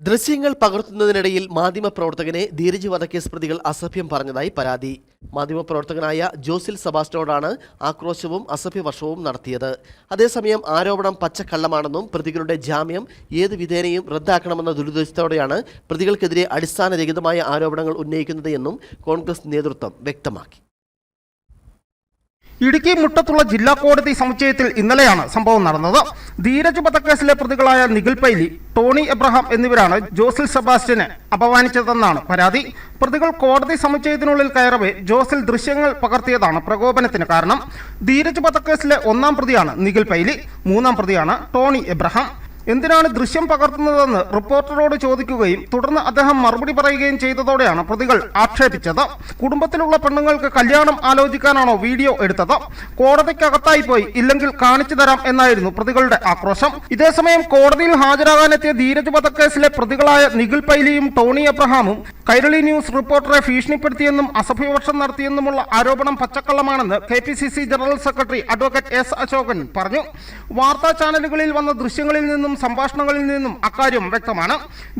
ദൃശ്യങ്ങൾ പകർത്തുന്നതിനിടയിൽ മാധ്യമപ്രവർത്തകനെ ധീരജ് വധക്കേസ് പ്രതികൾ അസഭ്യം പറഞ്ഞതായി പരാതി. മാധ്യമപ്രവർത്തകനായ ജോസിൽ സബാസ്റ്റോടാണ് ആക്രോശവും അസഭ്യവർഷവും നടത്തിയത്. അതേസമയം ആരോപണം പച്ചക്കള്ളമാണെന്നും പ്രതികളുടെ ജാമ്യം ഏത് വിധേനയും റദ്ദാക്കണമെന്ന ദുരുദ്ദേശത്തോടെയാണ് പ്രതികൾക്കെതിരെ അടിസ്ഥാനരഹിതമായ ആരോപണങ്ങൾ ഉന്നയിക്കുന്നത് എന്നും കോൺഗ്രസ് നേതൃത്വം വ്യക്തമാക്കി. ഇടുക്കി മുട്ടത്തുള്ള ജില്ലാ കോടതി സമുച്ചയത്തിൽ ഇന്നലെയാണ് സംഭവം നടന്നത്. ധീരജ് വധക്കേസിലെ പ്രതികളായ നിഖിൽ പൈലി ടോണി എബ്രഹാം എന്നിവരാണ് ജോസിൽ സെബാസ്റ്റ്യനെ അപമാനിച്ചതെന്നാണ് പരാതി. പ്രതികൾ കോടതി സമുച്ചയത്തിനുള്ളിൽ കയറവേ ജോസിൽ ദൃശ്യങ്ങൾ പകർത്തിയതാണ് പ്രകോപനത്തിന് കാരണം. ധീരജ് വധക്കേസിലെ ഒന്നാം പ്രതിയാണ് നിഖിൽ പൈലി മൂന്നാം പ്രതിയാണ് ടോണി എബ്രഹാം. എന്തിനാണ് ദൃശ്യം പകർത്തുന്നതെന്ന് റിപ്പോർട്ടറോട് ചോദിക്കുകയും തുടർന്ന് അദ്ദേഹം മറുപടി പറയുകയും ചെയ്തതോടെയാണ് പ്രതികൾ ആക്ഷേപിച്ചത്. കുടുംബത്തിലുള്ള പെണ്ണുങ്ങൾക്ക് കല്യാണം ആലോചിക്കാനാണോ വീഡിയോ എടുത്തത്? കോടതിക്കകത്തായി പോയി ഇല്ലെങ്കിൽ കാണിച്ചു തരാം എന്നായിരുന്നു പ്രതികളുടെ ആക്രോശം. ഇതേസമയം കോടതിയിൽ ഹാജരാകാനെത്തിയ ധീരജ് വധക്കേസിലെ പ്രതികളായ നിഖിൽ പൈലിയും ടോണി അബ്രഹാമും കൈരളി ന്യൂസ് റിപ്പോർട്ടറെ ഭീഷണിപ്പെടുത്തിയെന്നും അസഭ്യവർഷം നടത്തിയെന്നുമുള്ള ആരോപണം പച്ചക്കള്ളമാണെന്ന് K P C C general secretary advocate S Ashokan പറഞ്ഞു. വാർത്താ ചാനലുകളിൽ വന്ന ദൃശ്യങ്ങളിൽ നിന്നും സംഭാഷണങ്ങളിൽ നിന്നും അക്കാര്യം വ്യക്തമാണ്.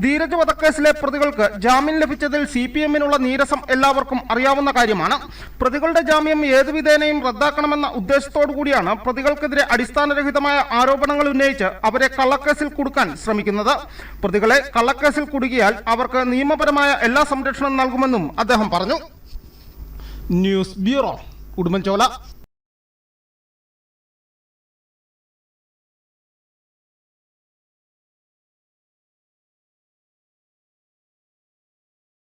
ധീരജ് വധക്കേസിലെ പ്രതികൾക്ക് ജാമ്യം ലഭിച്ചതിൽ സി പി എമ്മിനുള്ള നീരസം എല്ലാവർക്കും അറിയാവുന്ന കാര്യമാണ്. പ്രതികളുടെ ജാമ്യം ഏതുവിധേനയും റദ്ദാക്കണമെന്ന ഉദ്ദേശത്തോടു കൂടിയാണ് പ്രതികൾക്കെതിരെ അടിസ്ഥാനരഹിതമായ ആരോപണങ്ങൾ ഉന്നയിച്ച് അവരെ കള്ളക്കേസിൽ കുടുക്കാൻ ശ്രമിക്കുന്നത്. പ്രതികളെ കള്ളക്കേസിൽ കുടുക്കിയാൽ അവർക്ക് നിയമപരമായ എല്ലാ സംരക്ഷണവും നൽകുമെന്നും അദ്ദേഹം പറഞ്ഞു. News bureau Udumbanchola.